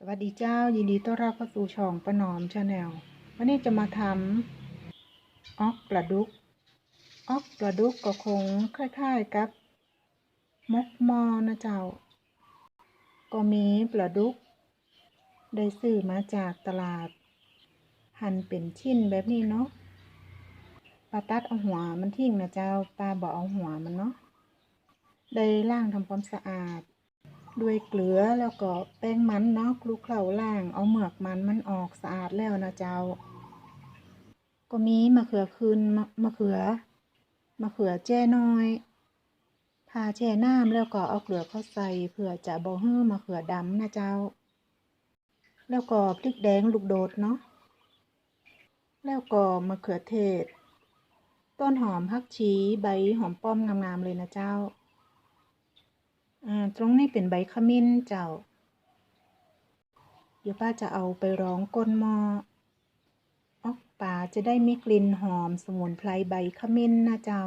สวัสดีเจ้า ยินดีต้อนรับเข้าสู่ช่องประนอมชาแนลวันนี้จะมาทำออกปลาดุกออกปลาดุกก็คงคล้ายๆกับมกมอนะเจ้า ก็มีปลาดุก ได้ซื้อมาจากตลาด หั่นเป็นชิ้นแบบนี้เนาะปลาตัดเอาหัวมันทิ้งนะเจ้าปลาบ่อเอาหัวมันเนาะได้ล้างทำความสะอาด ด้วยเกลือแล้วก็แป้งมันเนาะคลุกเคล้าล่าง เอาเหมือกมันมันออกสะอาดแล้วนะเจ้า ก็มีมะเขือคืนมะเขือมะเขือแจ้น้อยพาแช่น้ำแล้วก็เอาเกลือเข้าใส่เพื่อจะบ่ให้มะเขือดำนะเจ้า แล้วก็พริกแดงลูกโดดเนาะแล้วก็มะเขือเทศ ต้นหอมผักชีใบหอมป้อมงามๆเลยนะเจ้า อ่าตรงนี้เป็นใบขมิ้นเจ้า เดี๋ยวป้าจะเอาไปร้องก้นหม้อออกป่าจะได้มีกลิ่นหอมสมุนไพรใบขมิ้นนะเจ้า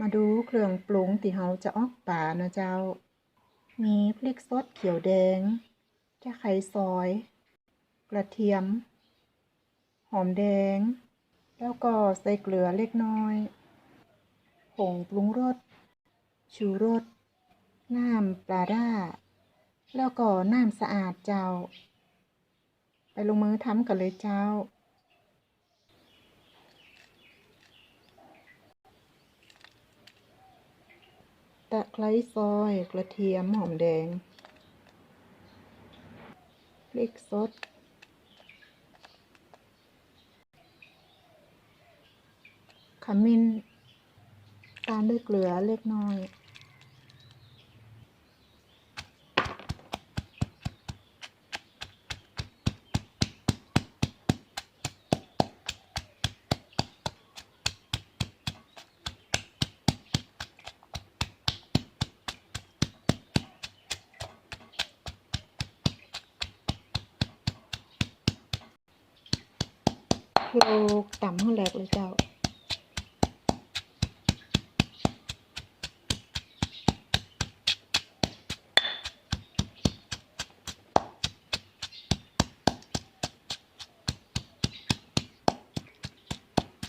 มาดูเครื่องปรุงที่เราจะออกป่านะเจ้า มีพริกสดเขียวแดงตะไคร้ซอย กระเทียม หอมแดง แล้วก็ใส่เกลือเล็กน้อย ผงปรุงรส ชูรส น้ำปลาร่าแล้วก็น้ำสะอาดเจ้า ไปลงมือทำกันเลยเจ้า ตะไคร้ซอยกระเทียมหอมแดงพริกสดขมิ้นตามด้วยเกลือเล็กน้อย โคลต่ำห้แหลกเลยเจ้า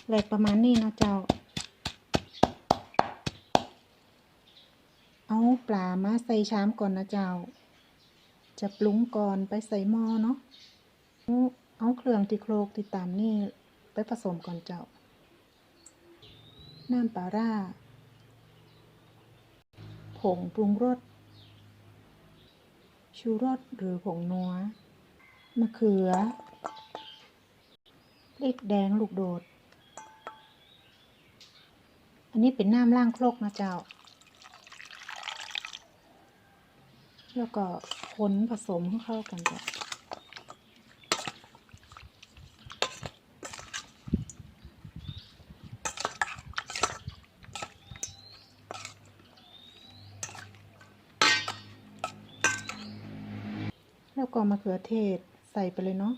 แหลกประมาณนี้นะเจ้า เอาปลามาใส่ชามก่อนนะเจ้า จะปรุงก่อนไปใส่หม้อเนาะ เอาเครื่องที่โคลกที่ตามนี่ไปผสมก่อนเจ้า น้ำปลาร่า ผงปรุงรส ชูรสหรือผงนัว มะเขือพริกแดงลูกโดด อันนี้เป็นน้ำล่างโครกนะเจ้า แล้วก็คนผสมเข้ากันจ้ะ แล้วก็มะเขือเทศใส่ไปเลยเนาะ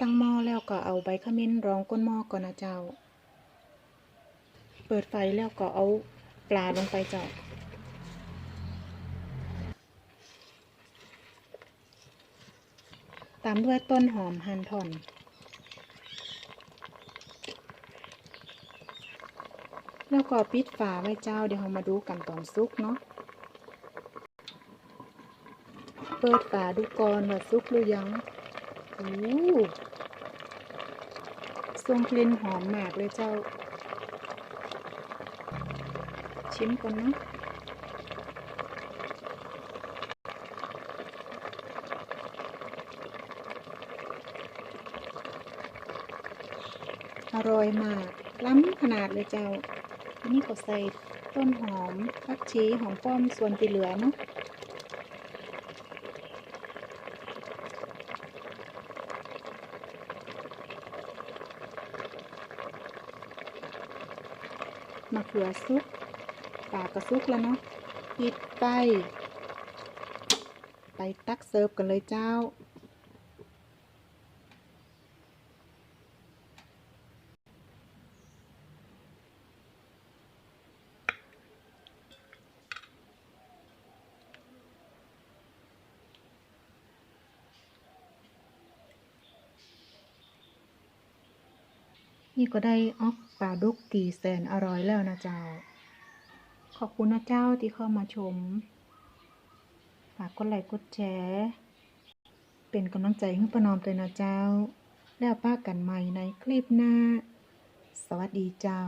ตั้งหม้อแล้วก็เอาใบขมิ้นรองก้นหม้อก่อนนะเจ้า เปิดไฟแล้วก็เอาปลาลงไปเจ้าตามด้วยต้นหอมหั่นท่อนแล้วก็ปิดฝาไว้เจ้าเดี๋ยวเรามาดูกันตอนซุกเนาะ เปิดฝาดูก่อนว่าซุกหรือยังโอ้ทรงกลิ่นหอมมากเลยเจ้า ชิมก่อนเนาะอร่อยมาก ล้ำขนาดเลยเจ้า ทีนี้ก็ใส่ต้นหอมผักชีหอมป้อมส่วนที่เหลือเนาะ มะเขือซุกปลากระซุกแล้วเนาะปิดไป ไปตักเสิร์ฟกันเลยเจ้า นี่ก็ได้ออกปลาดุกตีแสนอร่อยแล้วนะเจ้า ขอบคุณนะเจ้าที่เข้ามาชม ฝากกดไลค์กดแชร์เป็นกำลังใจให้ประนอมเลยนะเจ้า แล้วป้ากันใหม่ในคลิปหน้า สวัสดีเจ้า